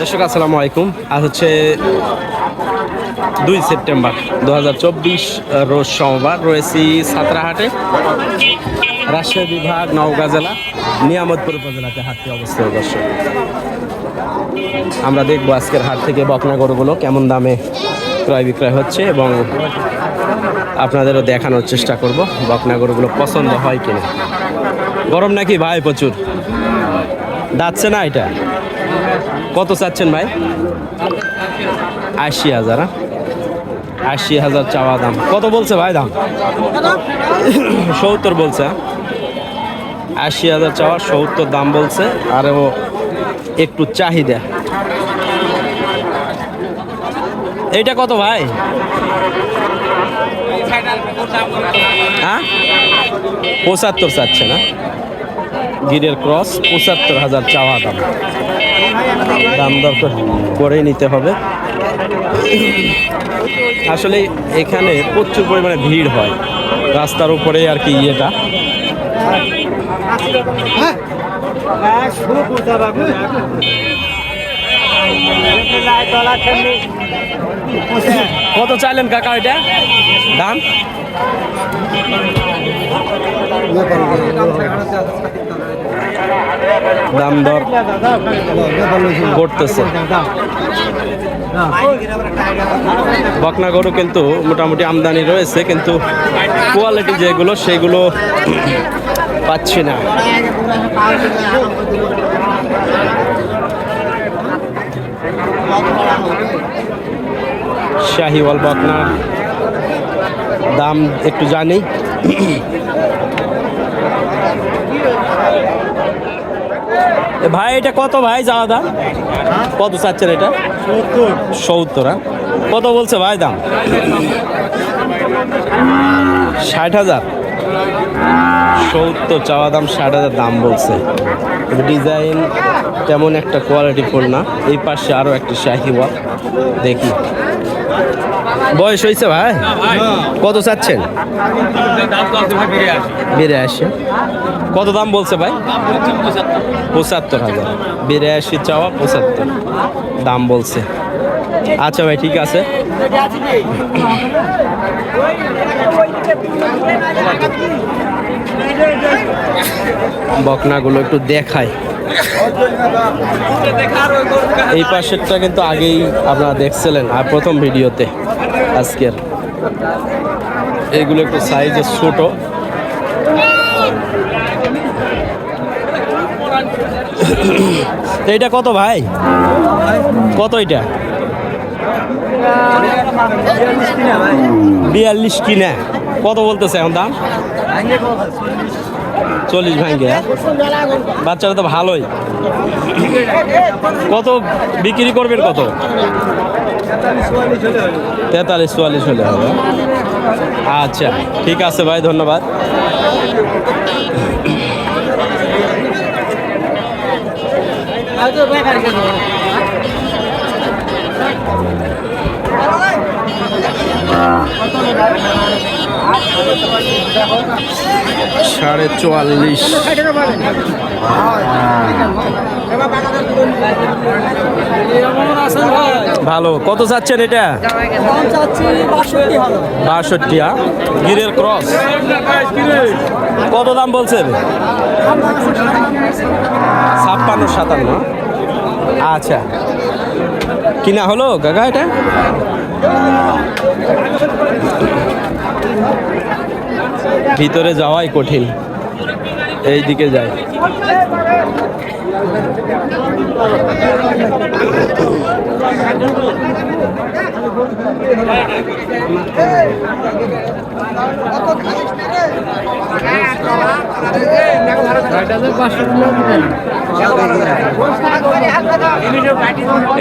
দর্শক, আসসালামু আলাইকুম। আজ হচ্ছে দুই সেপ্টেম্বর দু হাজার চব্বিশ রোজ সোমবার। রয়েছি সাতরাহাটে, রাজশাহী বিভাগ, নওগাঁ জেলা, নিয়ামতপুর উপজেলাতে হাটটি অবস্থিত দর্শক। আমরা দেখব আজকের হাট থেকে বকনা গরুগুলো কেমন দামে ক্রয় বিক্রয় হচ্ছে এবং আপনাদেরও দেখানোর চেষ্টা করব বকনা গরুগুলো পছন্দ হয় কিনা। গরম নাকি ভাই প্রচুর? দাচ্ছে না এটা? কত চাচ্ছেন ভাই? আশি হাজার হ্যাঁ? আশি হাজার চাওয়া দাম। কত বলছে ভাই দাম? সত্তর বলছে হ্যাঁ? আশি হাজার চাওয়া, সত্তর দাম বলছে। আর ও একটু চাহিদা। এইটা কত ভাই? হ্যাঁ? পঁচাত্তর চাচ্ছে না? গিরের ক্রস, পঁচাত্তর হাজার চাওয়া দাম। দাম দর করেই নিতে হবে। আসলে এখানে প্রচুর পরিমাণে ভিড় হয়। রাস্তার উপরে আর কি ইয়েটা। কত চাইলেন কাকা ওইটা দাম দাম? দর করতেছে। বকনা গরু কিন্তু মোটামুটি আমদানি রয়েছে, কিন্তু কোয়ালিটি যেগুলো, সেগুলো পাচ্ছি না। শাহিওয়াল বকনার দাম একটু জানি। ভাই, এটা কত ভাই যাওয়া দাম? কত চাচ্ছেন এটা? সত্তর হ্যাঁ? কত বলছে ভাই দাম? ষাট হাজার। সত্তর চাওয়া দাম, ষাট হাজার দাম বলছে। ডিজাইন তেমন একটা কোয়ালিটি ফুল না। এই পাশে আরও একটা শাহিওয়াল। দেখি। বয়স হয়েছে ভাই? কত চাচ্ছেন? বেড়ে আসে। কত দাম বলছে ভাই? পঁচাত্তর হাজার। বিরাশি চাওয়া, পঁচাত্তর। দাম বলছে। আচ্ছা ভাই, ঠিক আছে। বকনাগুলো একটু দেখায় এই পাশেরটা কিন্তু আগেই আপনারা দেখছিলেন, আর প্রথম ভিডিওতে আজকের। এগুলো একটু সাইজে ছোট। এইটা কত ভাই? কত এটা? বিয়াল্লিশ কিনা। কত বলতেছে এখন দাম? চল্লিশ ভাঙ্গে হ্যাঁ? বাচ্চারা তো ভালোই। কত বিক্রি করবেন কত? তেতাল্লিশ, চুয়াল্লিশ হলে হবে। আচ্ছা ঠিক আছে ভাই, ধন্যবাদ। সাড়ে চুয়াল্লিশ। ভালো। কত চাচ্ছেন এটা? বাষট্টি হ্যাঁ? গিরের ক্রস। কত দাম বলছেন? ছাপ্পান্ন সাতান্ন। আচ্ছা। কিনা হলো কাকা এটা? ভিতরে যাওয়াই কঠিন। এই দিকে যায়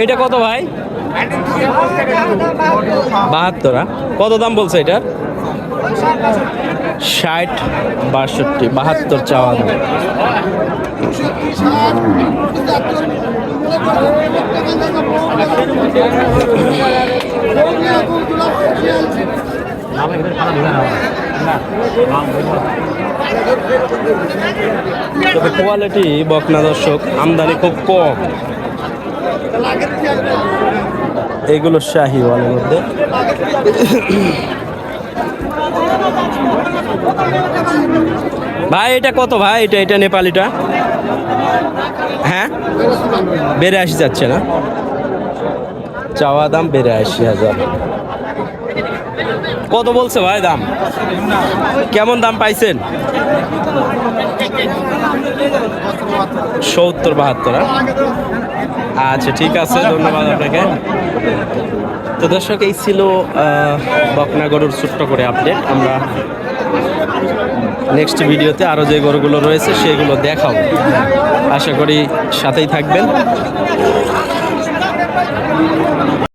এটা কত ভাই বাহাত্তর হ্যাঁ? কত দাম বলছে এটার ষাট, বাষট্টি, বাহাত্তর চাওয়া দাম। তবে কোয়ালিটি বকনা দর্শক, আমদানি খুব কম। এগুলো শাহিওয়ালের মধ্যে। ভাই এটা কত ভাই? এটা এটা নেপালিটা? হ্যাঁ? বেড়ে আসি যাচ্ছে না? চাওয়া দাম বেড়ে আসি হাজার। কত বলছে ভাই দাম? কেমন দাম পাইছেন? সত্তর বাহাত্তর হ্যাঁ? আচ্ছা ঠিক আছে ধন্যবাদ আপনাকে। তো দর্শক, এই ছিল বকনা গরুর ছোট্ট করে আপডেট আমরা নেক্সট ভিডিওতে আরও যে গরুগুলো রয়েছে সেগুলো দেখাও আশা করি সাথেই থাকবেন।